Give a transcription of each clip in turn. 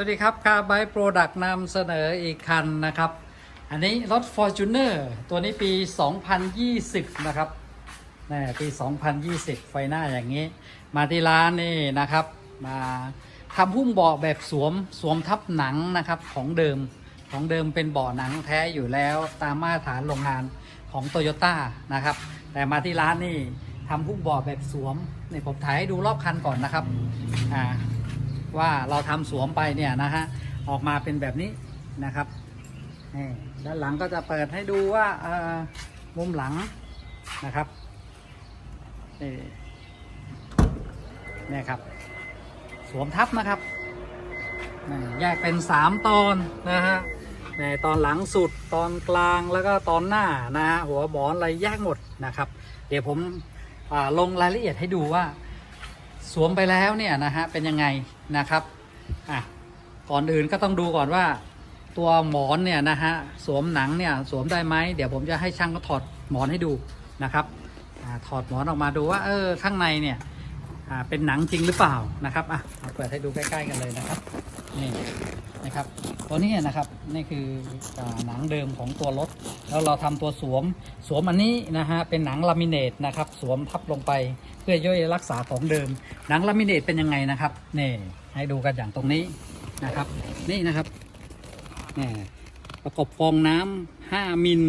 สวัสดีครับคาไบโปรดักต์นำเสนออีกคันนะครับ อันนี้รถ Fortuner ตัวนี้ปี 2020 นะครับนี่ปี 2020 ไฟหน้าอย่างนี้ มาที่ร้านนี่นะครับ มาทำหุ้มเบาะแบบสวมสวมทับหนังนะครับของเดิมของเดิมเป็นเบาะหนังแท้อยู่แล้วตามมาตรฐานโรงงานของโตโยต้านะครับ แต่มาที่ร้านนี่ทำหุ้มเบาะแบบสวมนี่ผมถ่ายให้ดูรอบคันก่อนนะครับอ่า ว่าเราทำสวมไปเนี่ยนะฮะออกมาเป็นแบบนี้นะครับด้านหลังก็จะเปิดให้ดูว่ามุมหลังนะครับนี่นี่ครับ สวมทับนะครับแยกเป็น 3 ตอนนะฮะในตอนหลังสุดตอนกลางแล้วก็ตอนหน้านะฮะหัวบอนอะไรแยกหมดนะครับ เดี๋ยวผมลงรายละเอียดให้ดูว่า สวมไปแล้วเนี่ยนะฮะเป็นยังไงนะครับอะก่อนอื่นก็ต้องดูก่อนว่า ตัวหมอนเนี่ยนะฮะสวมหนังเนี่ยสวมได้ไหมเดี๋ยวผมจะให้ช่างเขาถอดหมอนให้ดูนะครับอาถอดหมอนออกมาดูว่าเออข้างในเนี่ยอ่าเป็นหนังจริงหรือเปล่านะครับอะเอาเปิดให้ดูใกล้ๆกันเลยนะครับนี่นะครับตัวนี้นะครับนี่คืออหนังเดิมของตัวรถ แล้วเราทำตัวสวมสวมอันนี้นะฮะเป็นหนังลามิเนตนะครับสวมทับลงไป พื่อย่อยรักษาของเดิม หนังลามิเนตเป็นยังไงนะครับนี่ให้ดูกันอย่างตรงนี้นะครับ นี่นะครับนี่ประกบฟองน้ำ5มิล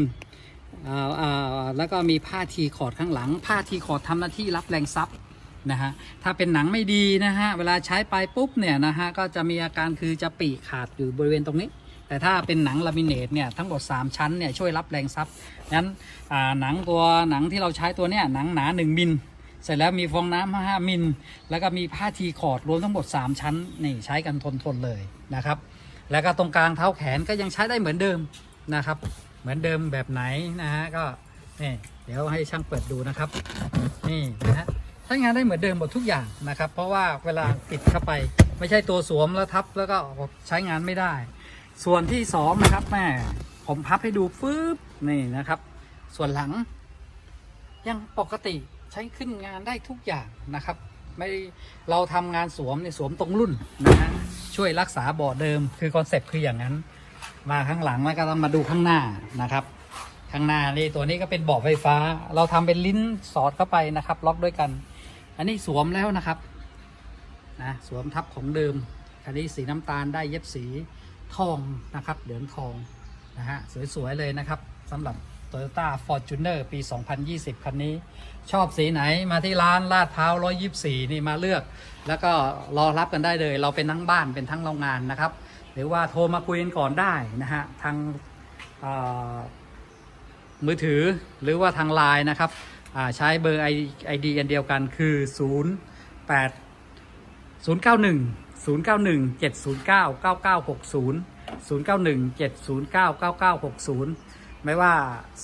อ่าอ่าแล้วก็มีผ้าทีคอร์ดข้างหลัง ผ้าทีคอร์ดทำหน้าที่รับแรงซับนะฮะถ้าเป็นหนังไม่ดีนะฮะเวลาใช้ไปปุ๊บเนี่ยนะฮะก็จะมีอาการคือจะปีขาดอยู่บริเวณตรงนี้ แต่ถ้าเป็นหนังลามิเนตเนี่ยทั้งหมด 3 ชั้นเนี่ยช่วยรับแรงซับนั้นอ่าหนังตัวหนังที่เราใช้ตัวเนี้ยหนังหนา 1 มิล เสร็จแล้วมีฟองน้ำ5มิล แล้วก็มีผ้าทีคอร์ดรวมทั้งหมด 3 ชั้นนี่ใช้กันทนทนเลยนะครับ แล้วก็ตรงกลางเท้าแขนก็ยังใช้ได้เหมือนเดิมนะครับ เหมือนเดิมแบบไหนนะฮะก็นี่เดี๋ยวให้ช่างเปิดดูนะครับนี่นะฮะใช้งานได้เหมือนเดิมหมดทุกอย่างนะครับ เพราะว่าเวลาติดเข้าไปไม่ใช่ตัวสวมแล้วทับแล้วก็ใช้งานไม่ได้ ส่วนที่สองนะครับแม่ผมพับให้ดูฟึบนี่นะครับ ส่วนหลังยังปกติ ใช้ขึ้นงานได้ทุกอย่างนะครับ ไม่เราทำงานสวมเนี่ยสวมตรงรุ่นนะฮะช่วยรักษาเบาะเดิมคือคอนเซปต์คืออย่างนั้น มาข้างหลังแล้วก็ต้องมาดูข้างหน้านะครับ ข้างหน้านี่ตัวนี้ก็เป็นเบาะไฟฟ้า เราทำเป็นลิ้นสอดเข้าไปนะครับ ล็อกด้วยกัน อันนี้สวมแล้วนะครับนะสวมทับของเดิมคันนี้สีน้ำตาลได้เย็บสีทองนะครับ เหลืองทองนะฮะสวยๆเลยนะครับสำหรับ Toyota Fortuner ปี 2020 คันนี้ ชอบสีไหนมาที่ร้านลาดพร้า 124 นี่มาเลือก แล้วก็รอรับกันได้เลย เราเป็นทั้งบ้านเป็นทั้งโรงงานนะครับ หรือว่าโทรมาคุยกันก่อนได้นะฮะ ทางมือถือหรือว่าทางไลน์นะครับใช้เบอร์ ID อันเดียวกันคือ 0 8 0 9 1 0 9 1 ไม่ว่า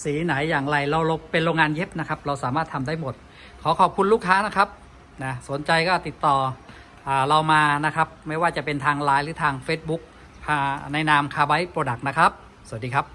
สีไหนอย่างไรเราเป็นโรงงานเย็บนะครับ เราสามารถทำได้หมด ขอขอบคุณลูกค้านะครับนะสนใจก็ติดต่ออเรามานะครับ ไม่ว่าจะเป็นทางไลน์หรือทาง Facebook พาในนามคาร์ไบโปรดักต์นะครับ สวัสดีครับ